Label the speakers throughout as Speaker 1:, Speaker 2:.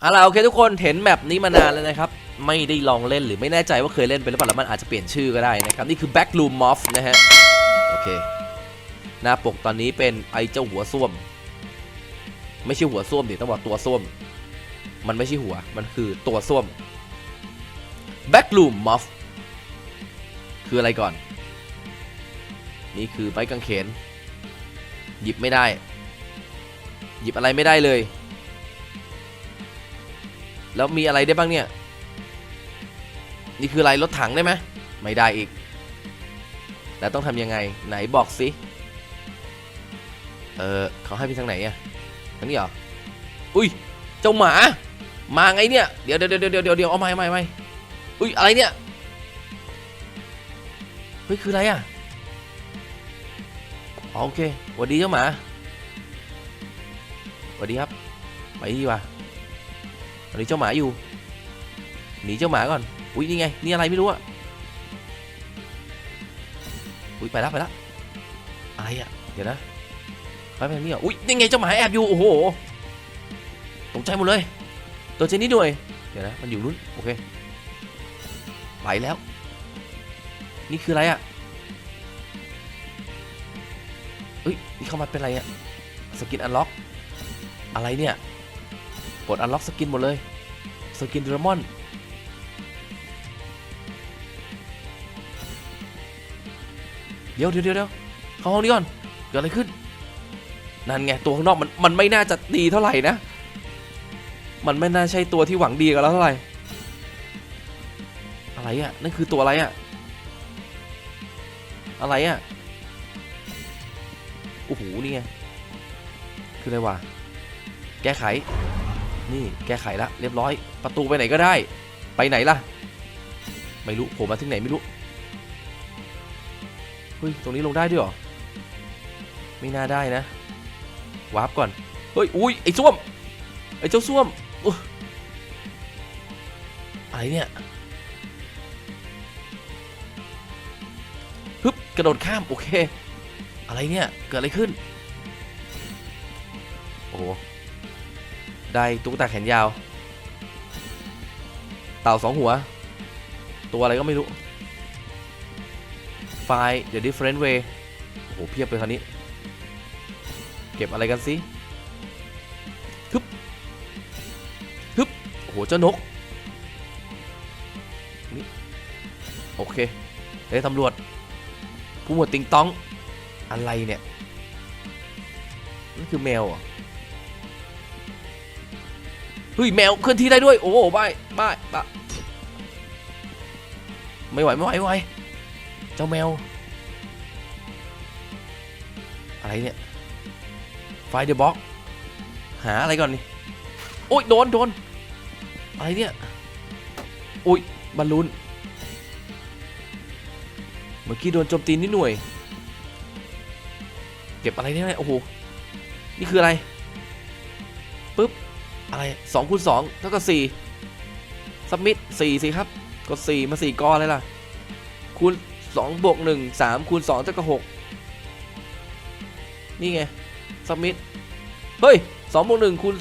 Speaker 1: เอาล่ะโอเคทุกคนเห็นแมปนี้มานานแล้วนะครับ ไม่ได้ลองเล่นหรือไม่แน่ใจว่าเคยเล่นไปหรือเปล่าแล้วมันอาจจะเปลี่ยนชื่อก็ได้นะครับ นี่คือ Backroom Moth นะฮะ โอเค หน้าปกตอนนี้เป็นไอเจ้าหัวส้วม ไม่ใช่หัวส้วมดิต้องบอกตัวส้วม มันไม่ใช่หัวมันคือตัวส้วม Backroom Moth คืออะไรก่อน นี่คือไม้กางเขน หยิบไม่ได้ หยิบอะไรไม่ได้เลย แล้วมีอะไรได้บ้างเนี่ย นี่คืออะไรรถถังได้ไหมไม่ได้อีก แล้วต้องทำยังไงไหนบอกสิ เออเขาให้ไปทางไหนอะทางนี้เหรอ อุ้ย เจ้าหมา มาไงเนี่ย เดี๋ยวเดี๋ยวเดี๋ยวเดี๋ยวเดี๋ยวเดี๋ยวเอาไม่ไม่ไม่อุ้ยอะไรเนี่ยเฮ้ยคืออะไรอะอโอเคสวัสดีเจ้าหมาสวัสดีครับ ไปดีกว่า นนี้เจ้าหมาอยู่หนีเจ้าหมาก่อนอุ้ยนี่ไงนี่อะไรไม่รู้อะอุ้ยไปแล้วไปแล้วอะไรอะเดี๋ยวนะไปไปนี่เหรออุ้ยนี่ไงเจ้าหมาแอบอยู่โอ้โหตกใจหมดเลยตัวเจนี่ด้วยเดี๋ยวนะมันอยู่นู้นโอเคไปแล้ว นี่คืออะไรอะเอ้ยนี่เข้ามาเป็นอะไรอะสกินอันล็อกอะไรเนี่ยกดอันล็อกสกินหมดเลย สกินดรมอนเดี๋ยวเดี๋ยวเดี๋ยวเดี๋ยวเข้าห้องนี้ก่อนเกิดอะไรขึ้น นั่นไงตัวข้างนอกมันมันไม่น่าจะดีเท่าไหร่นะ มันไม่น่าใช่ตัวที่หวังดีกับเราเท่าไหร่ อะไรอะ่ะนั่นคือตัวอะไรอะ่ะ อะไรอะ่ะ โอ้โหนี่ไง คืออะไรวะ แก้ไข นี่แก้ไขละเรียบร้อย ประตูไปไหนก็ได้ ไปไหนล่ะ ไม่รู้ผมมาถึงไหนไม่รู้เฮ้ยตรงนี้ลงได้ด้วยเหรอไม่น่าได้นะวาร์ปก่อนเฮ้ยอุ้ยไอ้ส้วมไอ้เจ้าส้วมอะไรเนี่ยฮึบกระโดดข้ามโอเค อะไรเนี่ยเกิดอะไรขึ้น โอ้ ได้ตุ๊กตาแขนยาว เต่าสองหัว ตัวอะไรก็ไม่รู้ ไฟล์ The Different Way โอ้โหเพียบเลยคราวนี้ เก็บอะไรกันสิฮึบฮึบโอ้โหเจ้านกนี่โอเคได้ตำรวจ ผู้หมวดติงต้อง อะไรเนี่ยนั่นคือแมวเหรอเฮ้ยแมวเคลื่อนที่ได้ด้วย โอ้บายบายบาไม่ไหวไม่ไหวไม่ไหวเจ้าแมว อะไรเนี่ยไฟเดอะบ็อกหาอะไรก่อนนี่โอ้ยโดนโดนอะไรเนี่ยโอ้ยบอลลูนเมื่อกี้โดนโจมตีนิดหน่วย เก็บอะไรได้ไหมโอ้โห นี่คืออะไร อะไรสองคูณสองเท่ากับสี่ซับมิดสี่สิครับ กดสี่มาสี่กอเลยล่ะ คูณสองบวกหนึ่งสามคูณสองเท่ากับหกนี่ไงซับมิดเฮ้ยสองบวกหนึ่งคูณ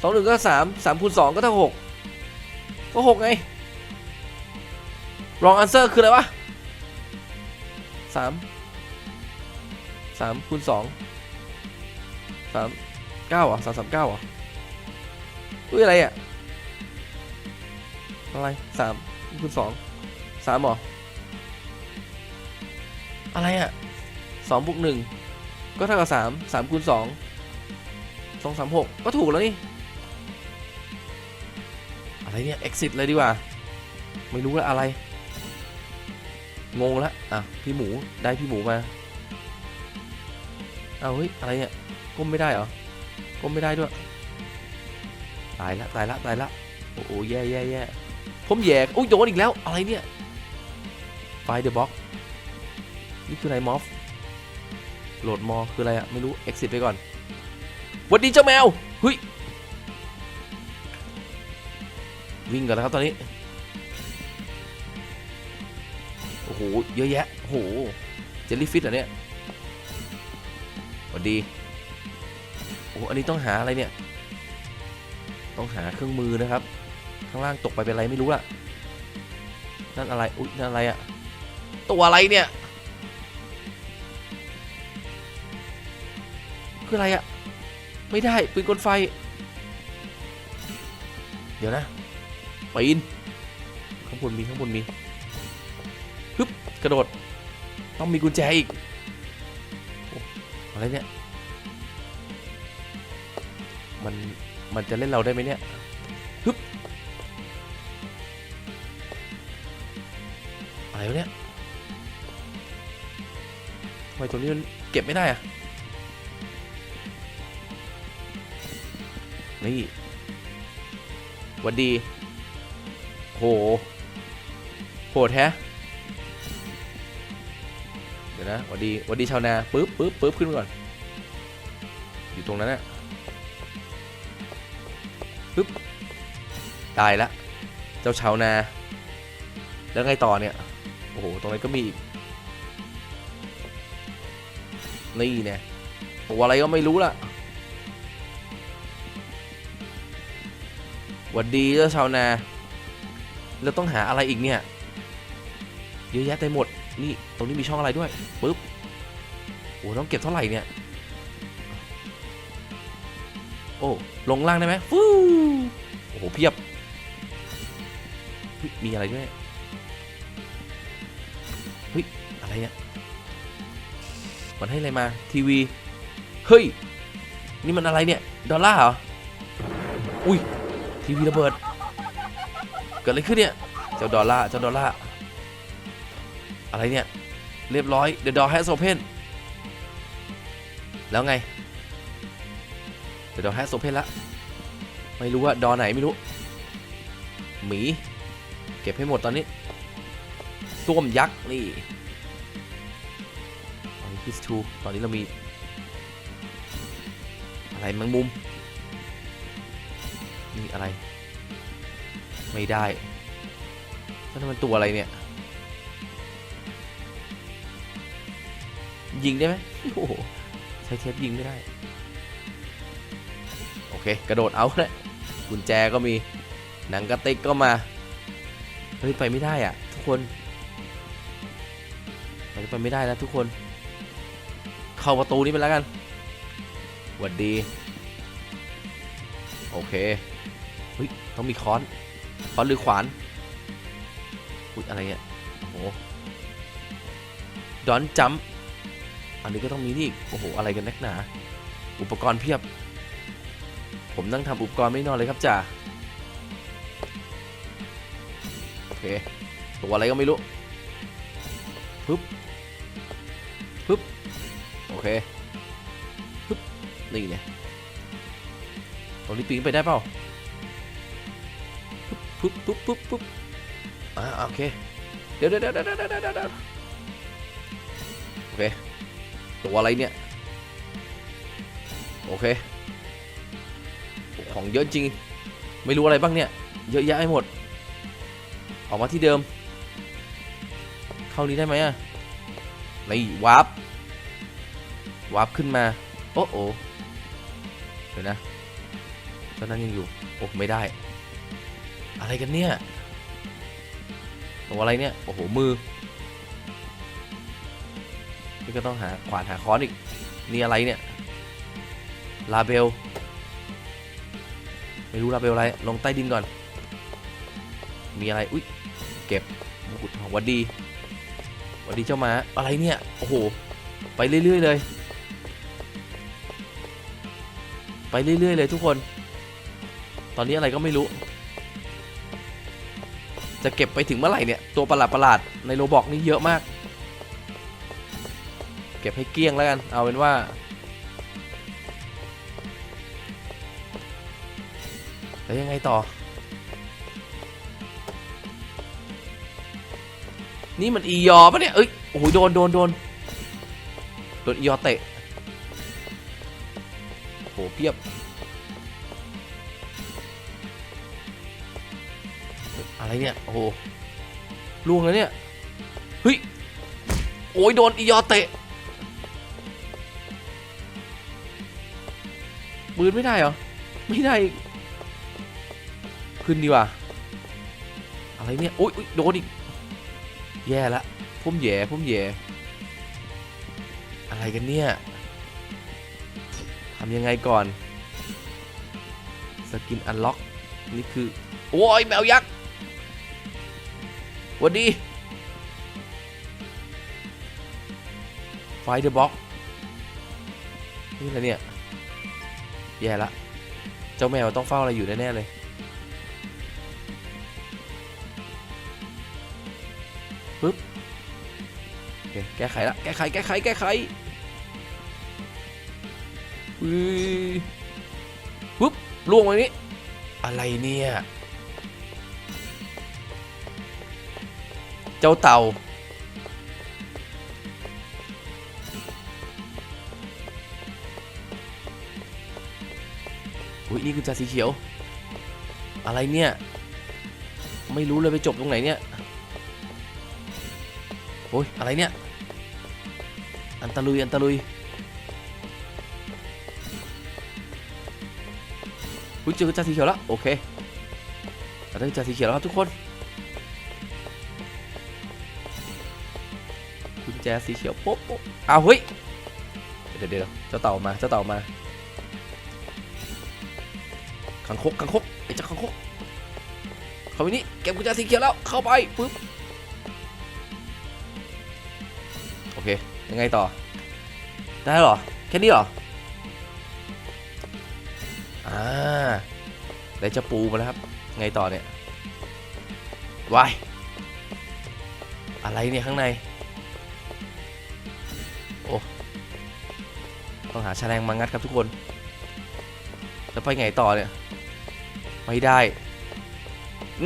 Speaker 1: สองหนึ่งก็สามสามคูณสองก็เท่าหกก็หกไง wrong answer คืออะไรวะสามสามคูณสองสามเก้าอะสามสามเก้าอะ อุ้ยอะไรอะ อะไรสามคูณสองสามหรอ อะไรอะสองบวกหนึ่งก็เท่ากับสามสามคูณสองสองสามหกก็ถูกแล้วนี่ อะไรเนี่ย exit เลยดีกว่า ไม่รู้ละอะไร งงละอะ พี่หมูได้พี่หมูมาเอาเฮ้ย อะไรเนี่ย ก้มไม่ได้เหรอ ก้มไม่ได้ด้วย ตายละตายละตายละโอ้โหแย่แย่แย่ผมแย่อุ้ยโดนอีกแล้วอะไรเนี่ยไฟเดอะบ็อกนี่คืออะไรมอฟโหลดมอคืออะไรอะไม่รู้ exit ไปก่อนวัดดีเจ้าแมวเฮ้ยวิ่งกันแล้วครับตอนนี้โอ้โหเยอะแยะโอ้โหเจลลี่ฟิตเหรอเนี่ยวัดดีโอ้อันนี้ต้องหาอะไรเนี่ย ต้องหาเครื่องมือนะครับ ข้างล่างตกไปเป็นอะไรไม่รู้ล่ะ นั่นอะไร อุ๊ย นั่นอะไรอะตัวอะไรเนี่ย คืออะไรอะไม่ได้ปืนกลไฟ เดี๋ยวนะปีนข้างบนมีข้างบนมีฮึบกระโดด ต้องมีกุญแจอีกอะไรเนี่ย มัน มันจะเล่นเราได้ไหมเนี่ยฮึบอะไรวะเนี่ยทำไมตรงนี้มันเก็บไม่ได้อะนี่หวันดี โห โหดแฮะเดี๋ยวนะหวันดีหวันดีชาวนา ปึ๊บปึ๊บปึ๊บขึ้นก่อน อยู่ตรงนั้นน่ะ ตายละ เจ้าชาวนา แล้วไงต่อเนี่ย โอ้โห ตรงนั้ก็มีอีกนี่เนี่ยตัวอะไรก็ไม่รู้ล่ะหวัดดีเจ้าชาวนาแล้วต้องหาอะไรอีกเนี่ย เยอะแยะเต็มหมด นี่ ตรงนี้มีช่องอะไรด้วยปึ๊บโอ้ต้องเก็บเท่าไหร่เนี่ย โอ้ ลงล่างได้ไหมฟูโอ้โห เพียบ มีอะไรด้วยเฮ้ยอะไรเนี่ยมันให้อะไรมาทีวีเฮ้ยนี่มันอะไรเนี่ยดอลลาร์เหรออุ้ยทีวีระเบิดเกิดอะไรขึ้นเนี่ยเจ้าดอลลาร์เจ้าดอลลาร์อะไรเนี่ยเรียบร้อย The door has open แล้วไง The door has open ละไม่รู้ว่าดอไหนไม่รู้หมี เก็บให้หมดตอนนี้ส้วมยักษ์นี่ตอนนี้คิสทูตอนนี้เรามี อะไรแมงมุมนี่อะไร ไม่ได้แล้วมันตัวอะไรเนี่ย ยิงได้ไหมโอ้โหใช้เทปยิงไม่ได้ โอเค กระโดดเอาเลยกุญแจก็มีหนังกระติกก็มา ฮ้ยไปไม่ได้อะ ทุกคนเราจะไปไม่ได้แล้วทุกคน เข้าประตูนี้ไปแล้วกันหวัดดี โอเคเฮ้ยต้องมีค้อนค้อนหรือขวานอุ้ยอะไรเนี่ยโอ้โหดอนจัมอันนี้ก็ต้องมีนี่โอ้โหอะไรกันนักหนา อุปกรณ์เพียบ ผมนั่งทำอุปกรณ์ไม่นอนเลยครับจ่า เคตัวอะไรก็ไม่รู้ปึ๊บปึ๊บโอเคปึ๊บนี่เนี่ยตรงนี้ปีนไปได้เปล่าปึ๊บปึ๊บปึ๊บปึ๊บอ่าโอเคเดี๋ยวเดี๋ยวเดี๋ยวเดี๋ยวเดี๋ยวโอเคตัวอะไรเนี่ยโอเคของเยอะจริง ไม่รู้อะไรบ้างเนี่ย เยอะแยะไปหมด ออกมาที่เดิมเข้านี้ได้ไหมอะนี่วาร์ปวาร์ปขึ้นมา โอ้โอเดี๋ยวนะตอนนั้นยังอยู่โอ้ไม่ได้ อะไรกันเนี่ยตัวอะไรเนี่ย โอ้โห มือ นี่ก็ต้องหาขวานหาค้อนอีก นี่อะไรเนี่ย ลาเบล ไม่รู้ลาเบลอะไร ลงใต้ดินก่อน มีอะไร อุ๊ย เก็บมงกุฎทองหวัดดีหวัดดีเจ้ามาอะไรเนี่ยโอ้โหไปเรื่อยๆเลย ไปเรื่อยๆเลยทุกคน ตอนนี้อะไรก็ไม่รู้ จะเก็บไปถึงเมื่อไหร่เนี่ยตัวประหลาดประหลาดในโรบอกนี่เยอะมาก เก็บให้เกลี้ยงแล้วกันเอาเป็นว่าแล้วยังไงต่อ นี่มันอียอปะเนี่ยเอ้ยโอ้โหโดนโดนโดนโดนอียอเตะโอ้โหเพียบอะไรเนี่ยโอ้โหล่วงแล้วเนี่ยเฮ้ยโอ้ยโดนอียอเตะปืนไม่ได้เหรอไม่ได้ขึ้นดีกว่าอะไรเนี่ยอุ๊ยอุ๊ยโดนอีก แย่ละพุ่มแย่พุ่มแย่อะไรกันเนี่ยทำยังไงก่อน สกินอันล็อก นี่คือ โอ้ยแมวยักษ์วันดีไฟเดอะบ็อกนี่อะไรเนี่ย แย่ละ เจ้าแมวต้องเฝ้าอะไรอยู่แน่ ๆ เลย ปึ๊บโอเคแก้ไขละแก้ไขแก้ไขแก้ไขอุ้ยปึ๊บล่วงไปนี้ อะไรเนี่ย เจ้าเต่าอุ้ยนี่คือจ่าสีเขียว อะไรเนี่ย ไม่รู้เลยไปจบตรงไหนเนี่ย อ้ยอะไรเนี่ย อันตะลุย อันตะลุยอุ้ยเจอจ่าสีเขียวแล้ว โอเคเราได้จ่าสีเขียวแล้วครับทุกคนกุญแจสีเขียวโป๊ะโป๊ะอ้าวเฮ้ย เดี๋ยวเดี๋ยวเจ้าเต่ามา เจ้าเต่ามาขังคกขังคกไอ้เจ้าขังคกเข้าไปนี่เก็บกุญแจสีเขียวแล้ว เข้าไปปึ๊บ เค ยังไงต่อ ได้หรอ แค่นี้หรอ อ่า ได้จะปูมาแล้วครับ ไงต่อเนี่ยวาย อะไรเนี่ยข้างใน โอ้ ต้องหาแฉลงมางัดครับทุกคน แล้วไปไงต่อเนี่ย ไม่ได้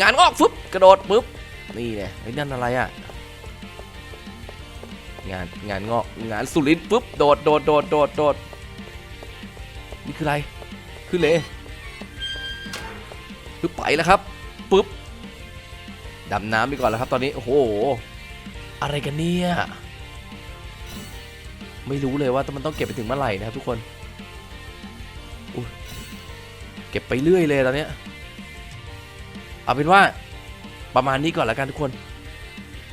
Speaker 1: งานงอกฟึบกระโดดปึ๊บ นี่เนี่ยไอ้นั่นอะไรอะ่ะ งานงานงอกงานสุรินทร์ปุ๊บโดดโดดโดดโดดโดดนี่คืออะไรคือเลปึ๊บไปแล้วครับปุ๊บดำน้ำไปก่อนแล้วครับตอนนี้โอ้โหอะไรกันเนี่ยไม่รู้เลยว่ามันต้องเก็บไปถึงเมื่อไหร่นะครับทุกคนเก็บไปเรื่อยเลยตอนนี้เอาเป็นว่าประมาณนี้ก่อนแล้วกันทุกคน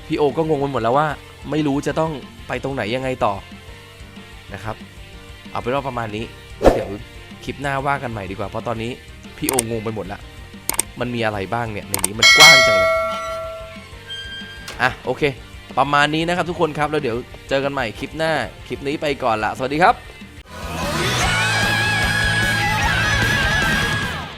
Speaker 1: พี่โอก็งงไปหมดแล้วว่า ไม่รู้จะต้องไปตรงไหนยังไงต่อนะครับ เอาเป็นว่าประมาณนี้เดี๋ยวคลิปหน้าว่ากันใหม่ดีกว่า เพราะตอนนี้พี่โองงไปหมดละมันมีอะไรบ้างเนี่ยในนี้มันกว้างจังเลยอะโอเค ประมาณนี้นะครับทุกคนครับแล้วเดี๋ยวเจอกันใหม่คลิปหน้าคลิปนี้ไปก่อนละสวัสดีครับ